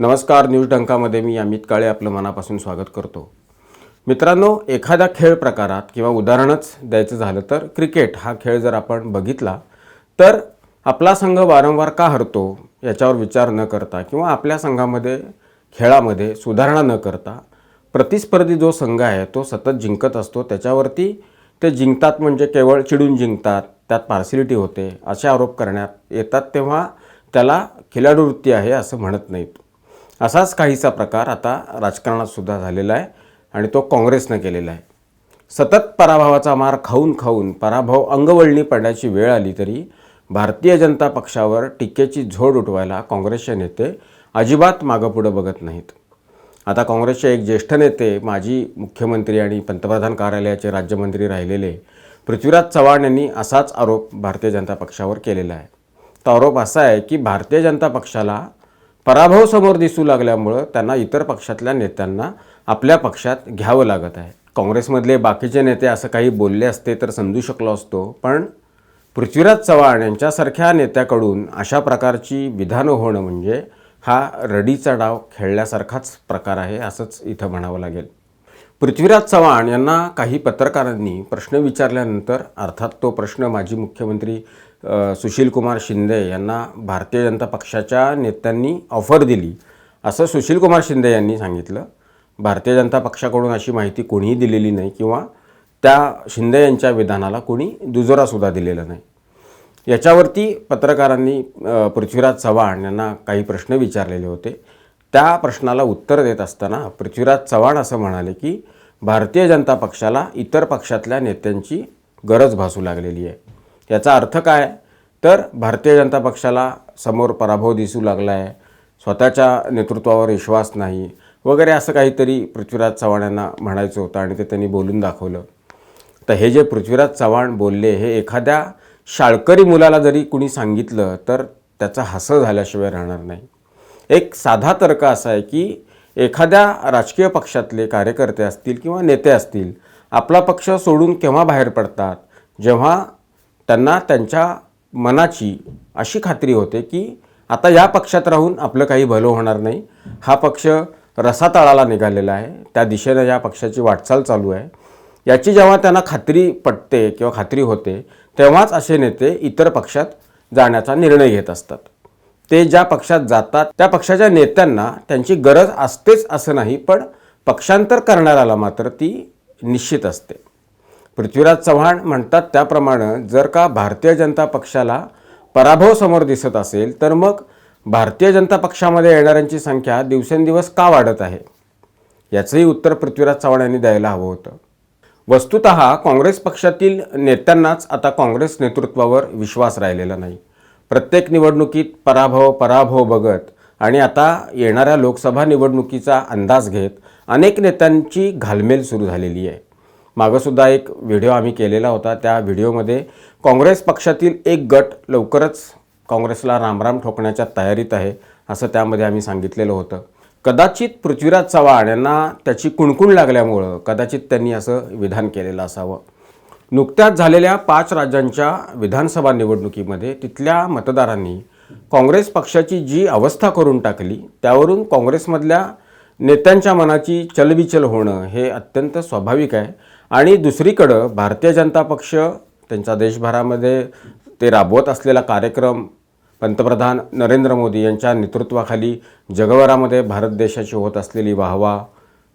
नमस्कार न्यूज डंकामध्ये मी अमित काळे आपलं मनापासून स्वागत करतो. मित्रांनो एखाद्या खेळ प्रकारात किंवा उदाहरणच द्यायचं झालं तर क्रिकेट हा खेळ जर आपण बघितला तर आपला संघ वारंवार का हरतो याच्यावर विचार न करता किंवा आपल्या संघामध्ये खेळामध्ये सुधारणा न करता प्रतिस्पर्धी जो संघ आहे तो सतत जिंकत असतो. त्याच्यावरती ते जिंकतात म्हणजे केवळ चिडून जिंकतात त्यात पार्सिलिटी होते असे आरोप करण्यात येतात तेव्हा त्याला खिलाडूवृत्ती आहे असं म्हणत नाहीत. असाच काहीसा प्रकार आता राजकारणातसुद्धा झालेला आहे आणि तो काँग्रेसनं केलेला आहे. सतत पराभवाचा मार खाऊन खाऊन पराभव अंगवळणी पडण्याची वेळ आली तरी भारतीय जनता पक्षावर टीकेची झोड उठवायला काँग्रेसचे नेते अजिबात मागंपुढं बघत नाहीत. आता काँग्रेसचे एक ज्येष्ठ नेते माजी मुख्यमंत्री आणि पंतप्रधान कार्यालयाचे राज्यमंत्री राहिलेले पृथ्वीराज चव्हाण यांनी असाच आरोप भारतीय जनता पक्षावर केलेला आहे. तो आरोप असा आहे की भारतीय जनता पक्षाला पराभव समोर दिसू लागल्यामुळं त्यांना इतर पक्षातल्या नेत्यांना आपल्या पक्षात घ्यावं लागत आहे. काँग्रेसमधले बाकीचे नेते असं काही बोलले असते तर समजू शकलो असतो पण पृथ्वीराज चव्हाण यांच्यासारख्या नेत्याकडून अशा प्रकारची विधानं होणं म्हणजे हा रडीचा डाव खेळल्यासारखाच प्रकार आहे असंच इथं म्हणावं लागेल. पृथ्वीराज चव्हाण यांना काही पत्रकारांनी प्रश्न विचारल्यानंतर अर्थात तो प्रश्न माजी मुख्यमंत्री सुशीलकुमार शिंदे यांना भारतीय जनता पक्षाच्या नेत्यांनी ऑफर दिली. असं सुशीलकुमार शिंदे यांनी सांगितलं. भारतीय जनता पक्षाकडून अशी माहिती कोणीही दिलेली नाही किंवा त्या शिंदे यांच्या विधानाला कोणी दुजोरासुद्धा दिलेला नाही. याच्यावरती पत्रकारांनी पृथ्वीराज चव्हाण यांना काही प्रश्न विचारलेले होते. त्या प्रश्नाला उत्तर देत असताना पृथ्वीराज चव्हाण असं म्हणाले की भारतीय जनता पक्षाला इतर पक्षातल्या नेत्यांची गरज भासू लागलेली आहे. याचा अर्थ काय? तर भारतीय जनता पक्षाला समोर पराभव दिसू लागला आहे स्वतःच्या नेतृत्वावर विश्वास नाही. वगैरे असं काहीतरी पृथ्वीराज चव्हाण यांना म्हणायचं होतं आणि ते त्यांनी बोलून दाखवलं. तर हे जे पृथ्वीराज चव्हाण बोलले हे एखाद्या शाळकरी मुलाला जरी कुणी सांगितलं तर त्याचं हसं झाल्याशिवाय राहणार नाही. एक साधा तर्क असा आहे की एखाद्या राजकीय पक्षातले कार्यकर्ते असतील किंवा नेते असतील आपला पक्ष सोडून केव्हा बाहेर पडतात? जेव्हा त्यांना त्यांच्या मनाची अशी खात्री होते की आता या पक्षात राहून आपलं काही भलं होणार नाही. हा पक्ष रसातळाला निघालेला आहे. त्या दिशेनं या पक्षाची वाटचाल चालू आहे. याची जेव्हा त्यांना खात्री पटते किंवा खात्री होते तेव्हाच असे नेते इतर पक्षात जाण्याचा निर्णय घेत असतात. ते ज्या पक्षात जातात त्या पक्षाच्या नेत्यांना त्यांची गरज असतेच असं नाही पण पक्षांतर करणाऱ्याला मात्र ती निश्चित असते. पृथ्वीराज चव्हाण म्हणतात त्याप्रमाणे जर का भारतीय जनता पक्षाला पराभव समोर दिसत असेल तर मग भारतीय जनता पक्षामध्ये येणाऱ्यांची संख्या दिवसेंदिवस का वाढत आहे? याचंही उत्तर पृथ्वीराज चव्हाण यांनी द्यायला हवं होतं. वस्तुत काँग्रेस पक्षातील नेत्यांनाच आता काँग्रेस नेतृत्वावर विश्वास राहिलेला नाही. प्रत्येक निवडणुकीत पराभव पराभव बघत आणि आता येणाऱ्या लोकसभा निवडणुकीचा अंदाज घेत अनेक नेत्यांची घालमेल सुरू झालेली आहे. मागंसुद्धा एक व्हिडिओ आम्ही केलेला होता. त्या व्हिडिओमध्ये काँग्रेस पक्षातील एक गट लवकरच काँग्रेसला रामराम ठोकण्याच्या तयारीत आहे असं त्यामध्ये आम्ही सांगितलेलं होतं. कदाचित पृथ्वीराज चव्हाण यांना त्याची कुणकुण लागल्यामुळं कदाचित त्यांनी असं विधान केलेलं असावं. नुकत्याच झालेल्या पाच राज्यांच्या विधानसभा निवडणुकीमध्ये तिथल्या मतदारांनी काँग्रेस पक्षाची जी अवस्था करून टाकली त्यावरून काँग्रेसमधल्या नेत्यांच्या मनाची चलबिचल होणं हे अत्यंत स्वाभाविक आहे. आणि दुसरीकडं भारतीय जनता पक्ष त्यांच्या देशभरामध्ये ते राबवत असलेला कार्यक्रम पंतप्रधान नरेंद्र मोदी यांच्या नेतृत्वाखाली जगभरामध्ये भारत देशाची होत असलेली वाहवा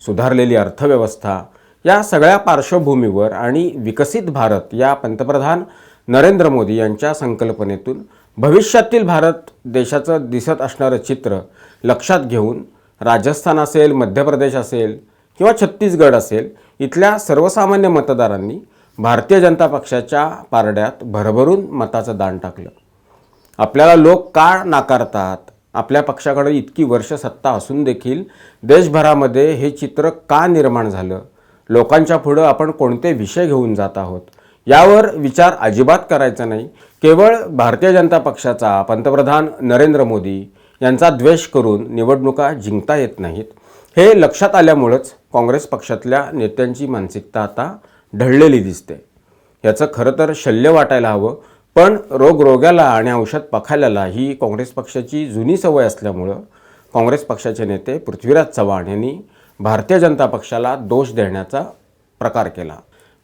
सुधारलेली अर्थव्यवस्था या सगळ्या पार्श्वभूमीवर आणि विकसित भारत या पंतप्रधान नरेंद्र मोदी यांच्या संकल्पनेतून भविष्यातील भारत देशाचं दिसत असणारं चित्र लक्षात घेऊन राजस्थान असेल मध्य प्रदेश असेल किंवा छत्तीसगड असेल इथल्या सर्वसामान्य मतदारांनी भारतीय जनता पक्षाच्या पारड्यात भरभरून मताचं दान टाकलं. आपल्याला लोक का नाकारतात. आपल्या पक्षाकडे इतकी वर्ष सत्ता असून देखील देशभरामध्ये हे चित्र का निर्माण झालं? लोकांच्या पुढं आपण कोणते विषय घेऊन जात आहोत? यावर विचार अजिबात करायचा नाही. केवळ भारतीय जनता पक्षाचा पंतप्रधान नरेंद्र मोदी यांचा द्वेष करून निवडणुका जिंकता येत नाहीत. हे लक्षात आल्यामुळंच काँग्रेस पक्षातल्या नेत्यांची मानसिकता आता ढळलेली दिसते. याचं खरं तर शल्य वाटायला हवं पण रोगरोग्याला आणि औषध पखाल्याला ही काँग्रेस पक्षाची जुनी सवय असल्यामुळं काँग्रेस पक्षाचे नेते पृथ्वीराज चव्हाण यांनी भारतीय जनता पक्षाला दोष देण्याचा प्रकार केला.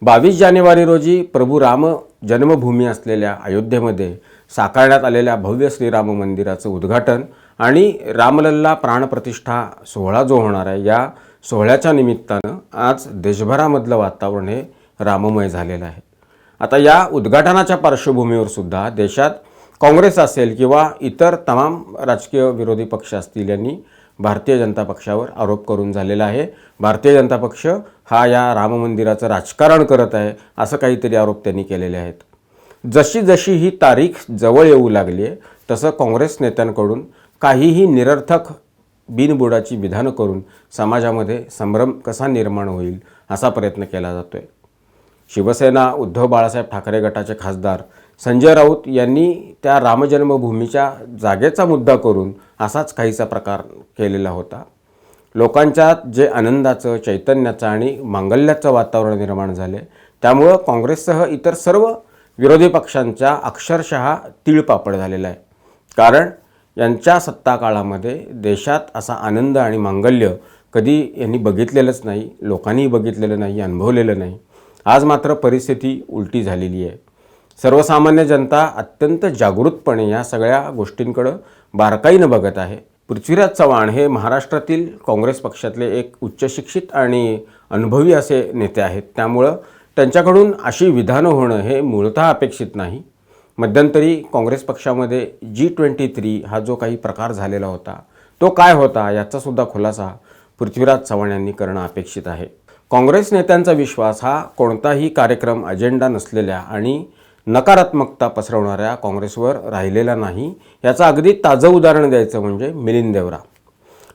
बावीस जानेवारी रोजी प्रभू राम जन्मभूमी असलेल्या अयोध्येमध्ये साकारण्यात आलेल्या भव्य श्रीराम मंदिराचं उद्घाटन आणि रामलल्ला प्राणप्रतिष्ठा सोहळा जो होणार आहे या सोहळ्याच्या निमित्तानं आज देशभरामधलं वातावरण हे राममय झालेलं आहे. आता या उद्घाटनाच्या पार्श्वभूमीवर सुद्धा देशात काँग्रेस असेल किंवा इतर तमाम राजकीय विरोधी पक्ष असतील यांनी भारतीय जनता पक्षावर आरोप करून झालेला आहे. भारतीय जनता पक्ष हा या राम मंदिराचं राजकारण करत आहे असं काहीतरी आरोप त्यांनी केलेले आहेत. जशी जशी ही तारीख जवळ येऊ लागली आहे तसं काँग्रेस नेत्यांकडून काहीही निरर्थक बिनबुडाची विधानं करून समाजामध्ये संभ्रम कसा निर्माण होईल असा प्रयत्न केला जातो आहे शिवसेना उद्धव बाळासाहेब ठाकरे गटाचे खासदार संजय राऊत यांनी त्या रामजन्मभूमीच्या जागेचा मुद्दा करून असाच काहीसा प्रकार केलेला होता. लोकांच्या जे आनंदाचं चैतन्याचं आणि मांगल्याचं वातावरण निर्माण झाले. त्यामुळं काँग्रेससह इतर सर्व विरोधी पक्षांच्या अक्षरशः तिळपापड झालेला आहे. कारण यांच्या सत्ता काळामध्ये देशात असा आनंद आणि मांगल्य कधी यांनी बघितलेलंच नाही लोकांनीही बघितलेलं नाही अनुभवलेलं नाही. आज मात्र परिस्थिती उलटी झालेली आहे. सर्वसामान्य जनता अत्यंत जागृतपणे या सगळ्या गोष्टींकडं बारकाईनं बघत आहे. पृथ्वीराज चव्हाण हे महाराष्ट्रातील काँग्रेस पक्षातले एक उच्चशिक्षित आणि अनुभवी असे नेते आहेत. त्यामुळं त्यांच्याकडून अशी विधानं होणं हे मूळतः अपेक्षित नाही. मध्यंतरी काँग्रेस पक्षामध्ये जी ट्वेंटी थ्री हा जो काही प्रकार झालेला होता तो काय होता याचासुद्धा खुलासा पृथ्वीराज चव्हाण यांनी करणं अपेक्षित आहे. काँग्रेस नेत्यांचा विश्वास हा कोणताही कार्यक्रम अजेंडा नसलेल्या आणि नकारात्मकता पसरवणाऱ्या काँग्रेसवर राहिलेला नाही याचं अगदी ताजं उदाहरण द्यायचं म्हणजे मिलिंद देवरा.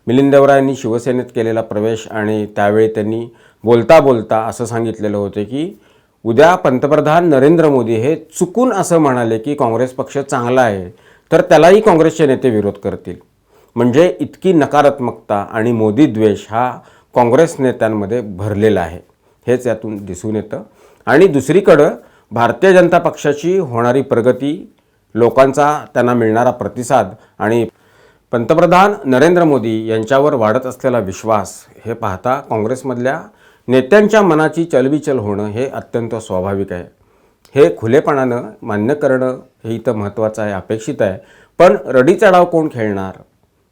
मिलिंद देवरा यांनी शिवसेनेत केलेला प्रवेश आणि त्यावेळी त्यांनी बोलता बोलता असं सांगितलेलं होतं की उद्या पंतप्रधान नरेंद्र मोदी हे चुकून असं म्हणाले की काँग्रेस पक्ष चांगला आहे तर त्यालाही काँग्रेसचे नेते विरोध करतील. म्हणजे इतकी नकारात्मकता आणि मोदी द्वेष हा काँग्रेस नेत्यांमध्ये भरलेला आहे. हेच यातून दिसून येतं. आणि दुसरीकडं भारतीय जनता पक्षाची होणारी प्रगती लोकांचा त्यांना मिळणारा प्रतिसाद आणि पंतप्रधान नरेंद्र मोदी यांच्यावर वाढत असलेला विश्वास हे पाहता काँग्रेसमधल्या नेत्यांच्या मनाची चलबिचल होणं हे अत्यंत स्वाभाविक आहे. हे खुलेपणानं मान्य करणं हे इथं महत्त्वाचं आहे अपेक्षित आहे. पण रडीचा डाव कोण खेळणार?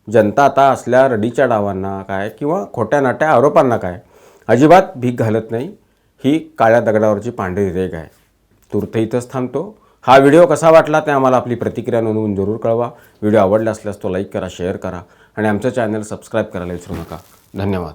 जनता आता असल्या रडीच्या डावांना काय किंवा खोट्या नाट्या आरोपांना काय? अजिबात भीक घालत नाही. ही काळ्या दगडावरची पांढरी रेग आहे. तूर्त इथंच थांबतो. हा व्हिडिओ कसा वाटला ते आम्हाला आपली प्रतिक्रिया नोंदवून जरूर कळवा. व्हिडिओ आवडला असल्यास तो लाईक करा शेअर करा आणि आमचं चॅनल सबस्क्राईब करायला विसरू नका. धन्यवाद.